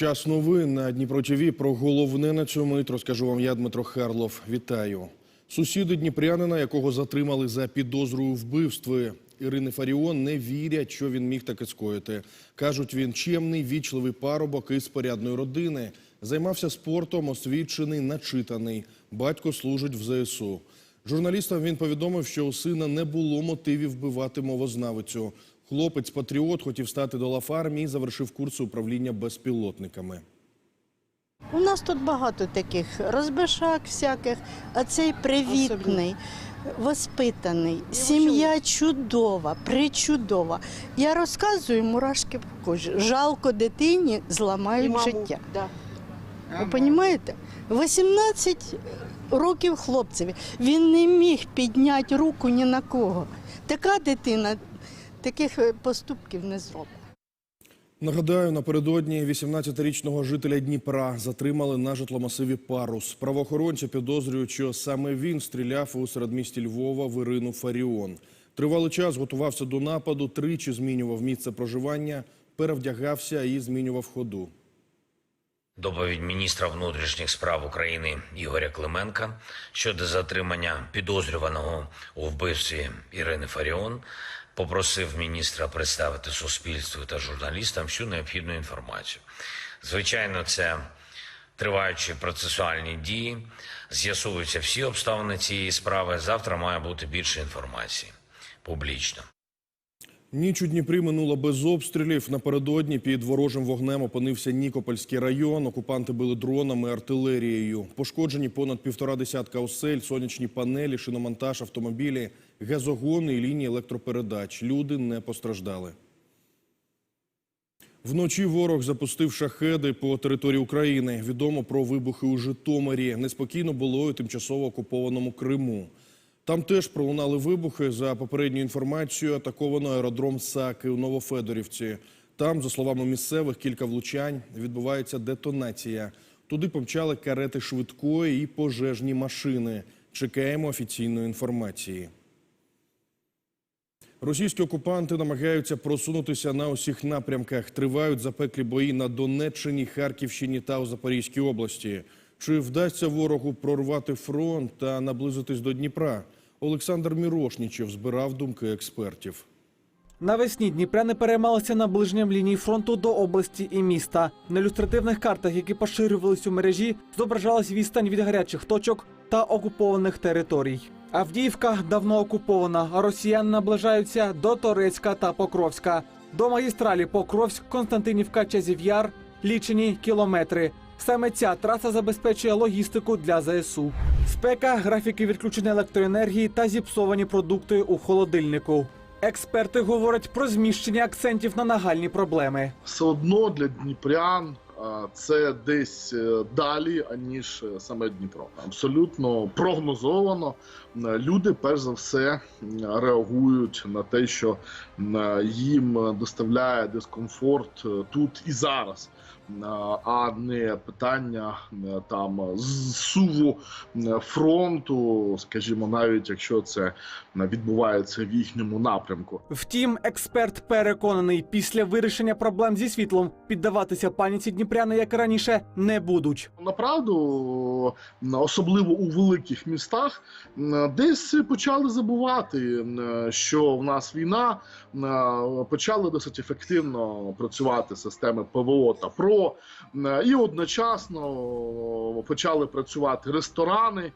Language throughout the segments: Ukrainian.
Час новин на Дніпро. Про головне на цю мить розкажу вам я, Дмитро Харлов. Вітаю. Сусіди дніпрянина, якого затримали за підозрою вбивстві Ірини Фаріон, не вірять, що він міг таке скоїти. Кажуть, він чемний, вічливий парубок із порядної родини. Займався спортом, освічений, начитаний. Батько служить в ЗСУ. Журналістам він повідомив, що у сина не було мотивів вбивати мовознавицю. Хлопець патріот хотів стати до лав армії і завершив курси управління безпілотниками. У нас тут багато таких розбишак всяких, а цей привітний, воспитаний. Сім'я чудова, причудова. Я розказую мурашки по кожі. Жалко дитині зламають життя. Ви розумієте? 18 років хлопцеві. Він не міг підняти руку ні на кого. Така дитина таких е, поступків не зробить. Нагадаю, напередодні 18-річного жителя Дніпра затримали на житломасиві Парус. Правоохоронці підозрюють, що саме він стріляв у середмісті Львова в Ірину Фаріон. Тривалий час готувався до нападу, тричі змінював місце проживання, перевдягався і змінював ходу. Доповідь міністра внутрішніх справ України Ігоря Клименка щодо затримання підозрюваного у вбивстві Ірини Фаріон попросив міністра представити суспільству та журналістам всю необхідну інформацію. Звичайно, це триваючі процесуальні дії, з'ясуються всі обставини цієї справи. Завтра має бути більше інформації публічно. Ніч у Дніпрі минула без обстрілів. Напередодні під ворожим вогнем опинився Нікопольський район. Окупанти били дронами, артилерією. Пошкоджені понад півтора десятка осель, сонячні панелі, шиномонтаж, автомобілі, газогони і лінії електропередач. Люди не постраждали. Вночі ворог запустив шахеди по території України. Відомо про вибухи у Житомирі. Неспокійно було і тимчасово окупованому Криму. Там теж пролунали вибухи. За попередньою інформацією, атаковано аеродром Саки у Новофедорівці. Там, за словами місцевих, кілька влучань відбувається детонація. Туди помчали карети швидкої і пожежні машини. Чекаємо офіційної інформації. Російські окупанти намагаються просунутися на усіх напрямках. Тривають запеклі бої на Донеччині, Харківщині та у Запорізькій області. Чи вдасться ворогу прорвати фронт та наблизитись до Дніпра? Олександр Мірошнічев збирав думки експертів. Навесні дніпряни переймалися наближенням лінії фронту до області і міста. На ілюстративних картах, які поширювались у мережі, зображалась відстань від гарячих точок та окупованих територій. Авдіївка давно окупована, а росіяни наближаються до Торецька та Покровська. До магістралі Покровськ, Константинівка, Чазів'яр лічені кілометри. Саме ця траса забезпечує логістику для ЗСУ. Спека, графіки відключення електроенергії та зіпсовані продукти у холодильнику. Експерти говорять про зміщення акцентів на нагальні проблеми. все одно для дніпрян це десь е, далі, аніж е, саме Дніпро. Абсолютно прогнозовано. Люди, перш за все, реагують на те, що їм доставляє дискомфорт е, тут і зараз. М, А не питання там з суву фронту, скажімо, навіть якщо це відбувається в їхньому напрямку. Втім, експерт переконаний, після вирішення проблем зі світлом піддаватися паніці дніпряни, як раніше, не будуть. Направду, особливо у великих містах, десь почали забувати, що в нас війна, почали досить ефективно працювати системи ПВО та ПРО, і одночасно почали працювати ресторани.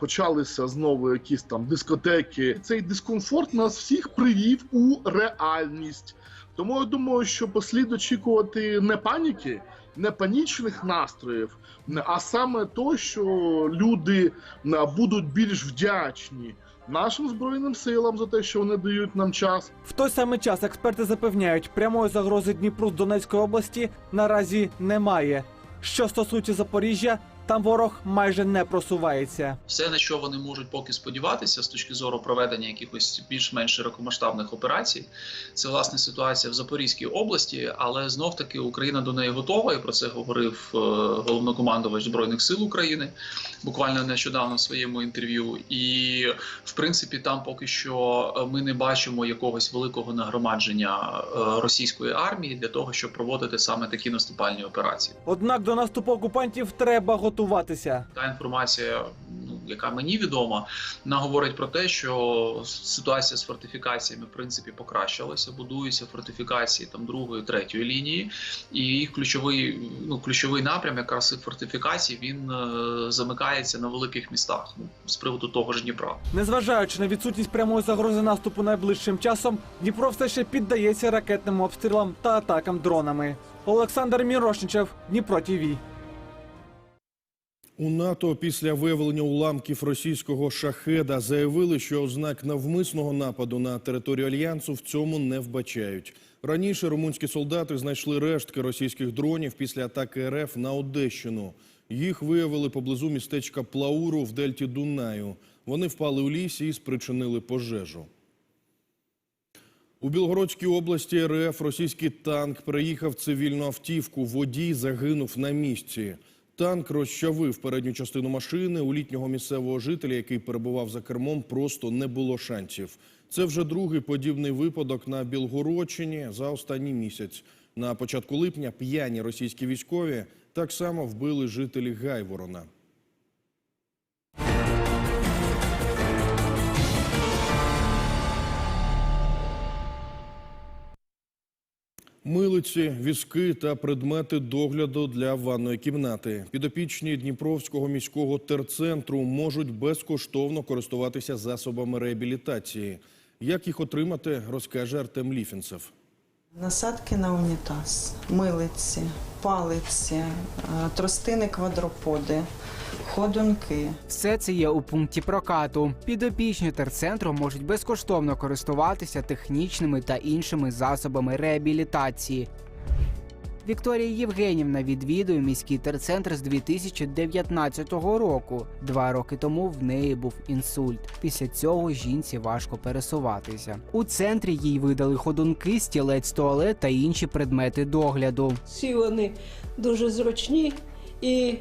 Почалися знову якісь там дискотеки. Цей дискомфорт нас всіх привів у реальність. Тому я думаю, що послід очікувати не паніки, не панічних настроїв, а саме то, що люди е, будуть більш вдячні нашим збройним силам за те, що вони дають нам час. В той самий час експерти запевняють, прямої загрози Дніпру з Донецької області наразі немає. Що стосується Запоріжжя, Там ворог майже не просувається. Все, на що вони можуть поки сподіватися з точки зору проведення якихось більш-менш широкомасштабних операцій, це власне ситуація в Запорізькій області, але знов таки Україна до неї готова, і про це говорив е, головнокомандувач збройних сил України буквально нещодавно в своєму інтерв'ю. І в принципі, там поки що е, ми не бачимо якогось великого нагромадження е, російської армії для того, щоб проводити саме такі наступальні операції. Однак до наступу окупантів треба готуватися. Та інформація, ну яка мені відома, вона говорить про те, що ситуація з фортифікаціями в принципі покращилася. Будуються фортифікації там другої, третьої лінії, і їх ключовий ну ключовий напрям, якраз фортифікацій, він е, замикається на великих містах ну, з приводу того ж Дніпра. Незважаючи на відсутність прямої загрози наступу найближчим часом, Дніпро все ще піддається ракетним обстрілам та атакам дронами. Олександр Мірошничев, Дніпро ТІВІ. У НАТО після виявлення уламків російського шахеда заявили, що ознак навмисного нападу на територію альянсу в цьому не вбачають. Раніше румунські солдати знайшли рештки російських дронів після атаки РФ на Одещину. Їх виявили поблизу містечка Плауру в дельті Дунаю. Вони впали у лісі і спричинили пожежу. У Білгородській області РФ російський танк переїхав цивільну автівку. Водій загинув на місці. Танк розчавив передню частину машини. У літнього місцевого жителя, який перебував за кермом, просто не було шансів. Це вже другий подібний випадок на Білгородчині за останній місяць. На початку липня п'яні російські військові так само вбили жителі Гайворона. Милиці, візки та предмети догляду для ванної кімнати. Підопічні Дніпровського міського терцентру можуть безкоштовно користуватися засобами реабілітації. Як їх отримати, розкаже Артем Ліфінцев. Насадки на унітаз, милиці, палиці, е, тростини квадроподи, ходунки. Все це є у пункті прокату. Підопічні терцентру можуть безкоштовно користуватися технічними та іншими засобами реабілітації. Вікторія Євгенівна відвідує міський терцентр з 2019 року. Два роки тому в неї був інсульт. Після цього жінці важко пересуватися. У центрі їй видали ходунки, стілець туалет та інші предмети догляду. Всі вони дуже зручні і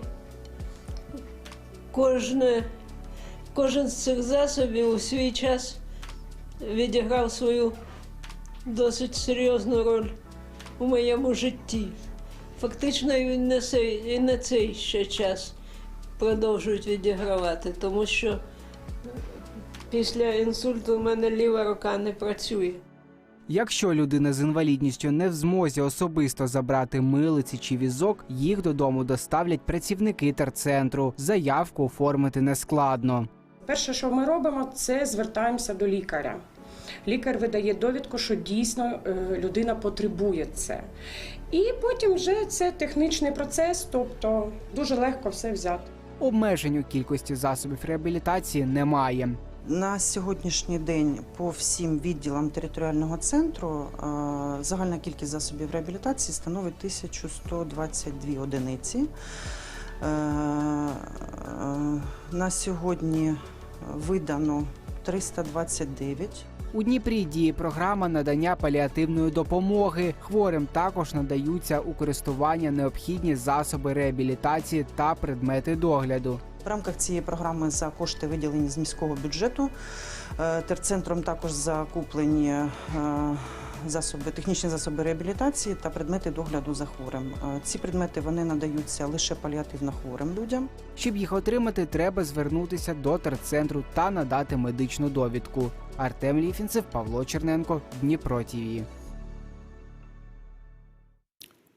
кожне, кожен з цих засобів у свій час відіграв свою досить серйозну роль у моєму житті. Фактично і на цей, і на цей ще час продовжують відігравати, тому що після інсульту в мене ліва рука не працює. Якщо людина з інвалідністю не в змозі особисто забрати милиці чи візок, їх додому доставлять працівники терцентру. Заявку оформити нескладно. Перше, що ми робимо, це звертаємося до лікаря. Лікар видає довідку, що дійсно е, людина потребує це. І потім вже це технічний процес, тобто дуже легко все взяти. Обмежень у кількості засобів реабілітації немає. На сьогоднішній день по всім відділам територіального центру е, загальна кількість засобів реабілітації становить 1122 одиниці. Е, е, На сьогодні видано 329 У Дніпрі діє програма надання паліативної допомоги. Хворим також надаються у користування необхідні засоби реабілітації та предмети догляду. В рамках цієї програми за кошти виділені з міського бюджету. е, Терцентром також закуплені е, засоби, технічні засоби реабілітації та предмети догляду за хворим. Е, Ці предмети вони надаються лише паліативно хворим людям. Щоб їх отримати, треба звернутися до терцентру та надати медичну довідку. Артем Ліфінцев, Павло Черненко, Дніпро ТІВІ.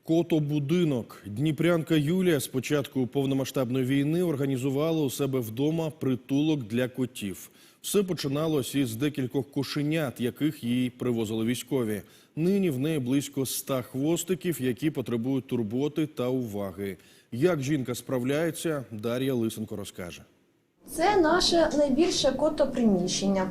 Котобудинок. Дніпрянка Юлія з початку повномасштабної війни організувала у себе вдома притулок для котів. Все починалось із декількох кошенят, яких їй привозили військові. Нині в неї близько ста хвостиків, які потребують турботи та уваги. Як жінка справляється, Дар'я Лисенко розкаже. Це наше найбільше котоприміщення.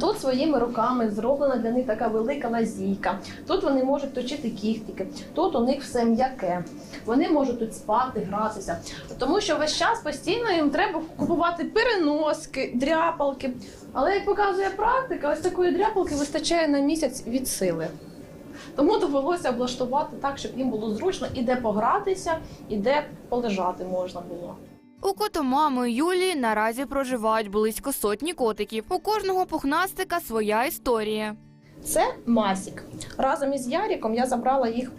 Тут своїми руками зроблена для них така велика лазійка. Тут вони можуть точити кіхтики, тут у них все м'яке. Вони можуть тут спати, гратися. Тому що весь час постійно їм треба купувати переноски, дряпалки. Але як показує практика, ось такої дряпалки вистачає на місяць від сили. Тому довелося облаштувати так, щоб їм було зручно і де погратися, і де полежати можна було. У котомами Юлії наразі проживають близько сотні котиків. У кожного пухнастика своя історія. Це Масік. Разом із Яріком я забрала їх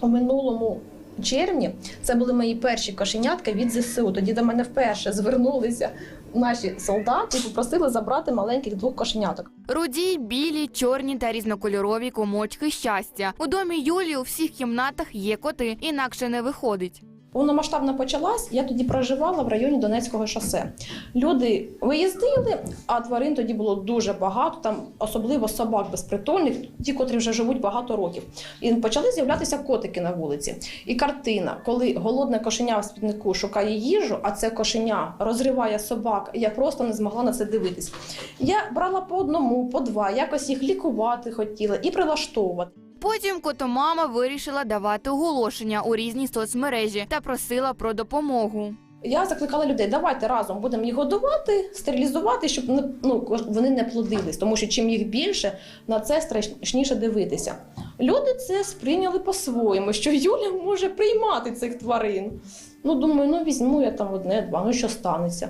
у минулому червні. Це були мої перші кошенятка від ЗСУ. Тоді до мене вперше звернулися наші солдати і попросили забрати маленьких двох кошеняток. Руді, білі, чорні та різнокольорові комочки щастя. У домі Юлії у всіх кімнатах є коти, інакше не виходить. Повномасштабна почалась, я тоді проживала в районі Донецького шосе. Люди виїздили, а тварин тоді було дуже багато, там особливо собак безпритульних, ті, котрі вже живуть багато років. І почали з'являтися котики на вулиці. І картина, коли голодне кошеня в спіднику шукає їжу, а це кошеня розриває собак. Я просто не змогла на це дивитись. Я брала по одному, по два, якось їх лікувати хотіла і прилаштовувати. Потім котомама вирішила давати оголошення у різні соцмережі та просила про допомогу. Я закликала людей, давайте разом будемо їх годувати, стерилізувати, щоб ну, вони не плодились, тому що чим їх більше, на це страшніше дивитися. Люди це сприйняли по-своєму, що Юля може приймати цих тварин. Ну, думаю, ну візьму я там одне-два, ну що станеться.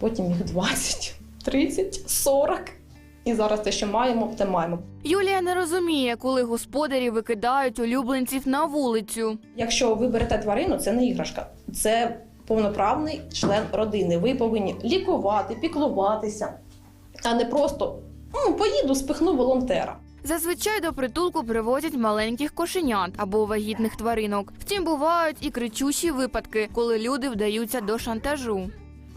Потім їх 20, 30, 40. І зараз те, що маємо, те маємо. Юлія не розуміє, коли господарі викидають улюбленців на вулицю. Якщо ви берете тварину, це не іграшка, це повноправний член родини. Ви повинні лікувати, піклуватися, а не просто ну, поїду, спихну волонтера. Зазвичай до притулку привозять маленьких кошенят або вагітних тваринок. Втім, бувають і кричущі випадки, коли люди вдаються до шантажу.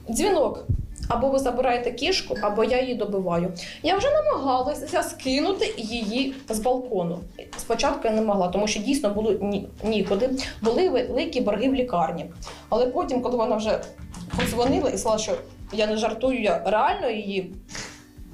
Дзвінок. Або ви забираєте кішку, або я її добиваю. Я вже намагалася скинути її з балкону. Спочатку я не могла, тому що дійсно було ні, нікуди. Були великі борги в лікарні. Але потім, коли вона вже подзвонила і сказала, що я не жартую, я реально її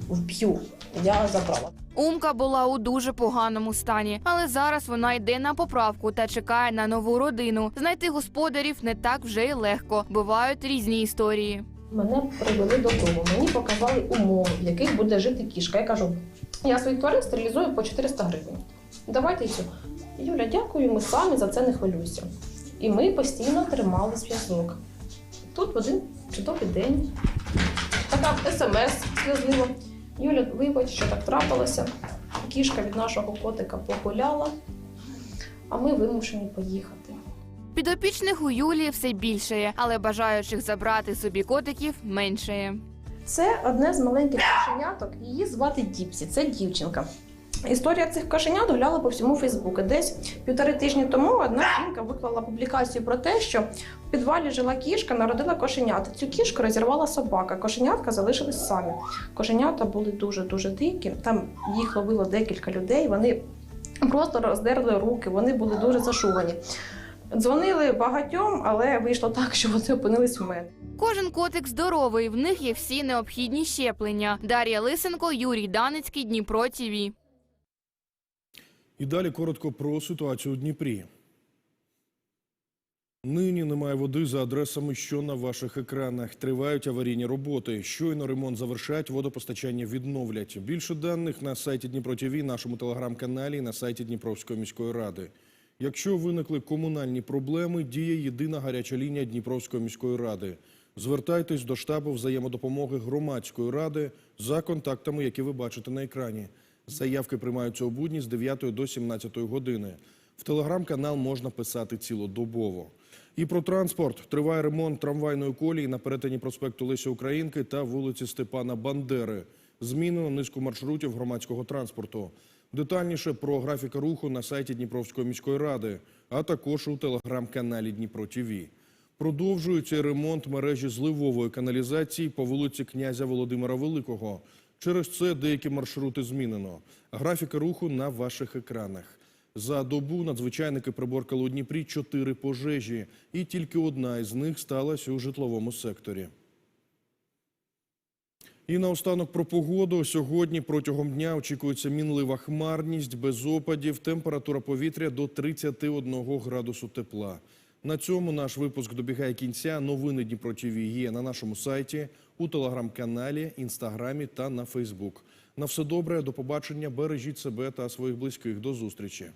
вб'ю, я забрала. Умка була у дуже поганому стані, але зараз вона йде на поправку та чекає на нову родину. Знайти господарів не так вже й легко. Бувають різні історії. Мене привели додому, мені показали умови, в яких буде жити кішка. Я кажу, я своїх тварин стерилізую по 400 гривень. Давайте все. Юля, дякую, ми самі за це не хвилюйся. І ми постійно тримали зв'язок. Тут один чудовий день. Така смс сльозлива. Юля, вибач, що так трапилося. Кішка від нашого котика погуляла, а ми вимушені поїхати. Підопічних у Юлії все більшає, але бажаючих забрати собі котиків меншає. Це одне з маленьких кошеняток. Її звати Діпсі. Це дівчинка. Історія цих кошенят гуляла по всьому Фейсбуку. Десь півтори тижні тому одна жінка виклала публікацію про те, що в підвалі жила кішка, народила кошенят. Цю кішку розірвала собака. Кошенятка залишились самі. Кошенята були дуже дуже дикі. Там їх ловило декілька людей. Вони просто роздерли руки, вони були дуже зашугані. Дзвонили багатьом, але вийшло так, що вони опинились в мене. Кожен котик здоровий, в них є всі необхідні щеплення. Дар'я Лисенко, Юрій Даницький, Дніпро ТІВІ. І далі коротко про ситуацію у Дніпрі. Нині немає води за адресами, що на ваших екранах. Тривають аварійні роботи. Щойно ремонт завершать, водопостачання відновлять. Більше даних на сайті Дніпро ТІВІ, нашому телеграм-каналі і на сайті Дніпровської міської ради. Якщо виникли комунальні проблеми, діє єдина гаряча лінія Дніпровської міської ради. Звертайтесь до штабу взаємодопомоги громадської ради за контактами, які ви бачите на екрані. Заявки приймаються у будні з 9 до 17 години. В телеграм-канал можна писати цілодобово. І про транспорт триває ремонт трамвайної колії на перетині проспекту Лесі Українки та вулиці Степана Бандери. Змінено низку маршрутів громадського транспорту. Детальніше про графіка руху на сайті Дніпровської міської ради, а також у телеграм-каналі Дніпро ТІВІ. Продовжується ремонт мережі зливової каналізації по вулиці князя Володимира Великого. Через це деякі маршрути змінено. Графіка руху на ваших екранах. За добу надзвичайники приборкали у Дніпрі чотири пожежі, і тільки одна із них сталася у житловому секторі. І наостанок про погоду. Сьогодні протягом дня очікується мінлива хмарність, без опадів, температура повітря до 31 градусу тепла. На цьому наш випуск добігає кінця. Новини Дніпро ТВ є на нашому сайті, у телеграм-каналі, інстаграмі та на Фейсбук. На все добре, до побачення, бережіть себе та своїх близьких. До зустрічі.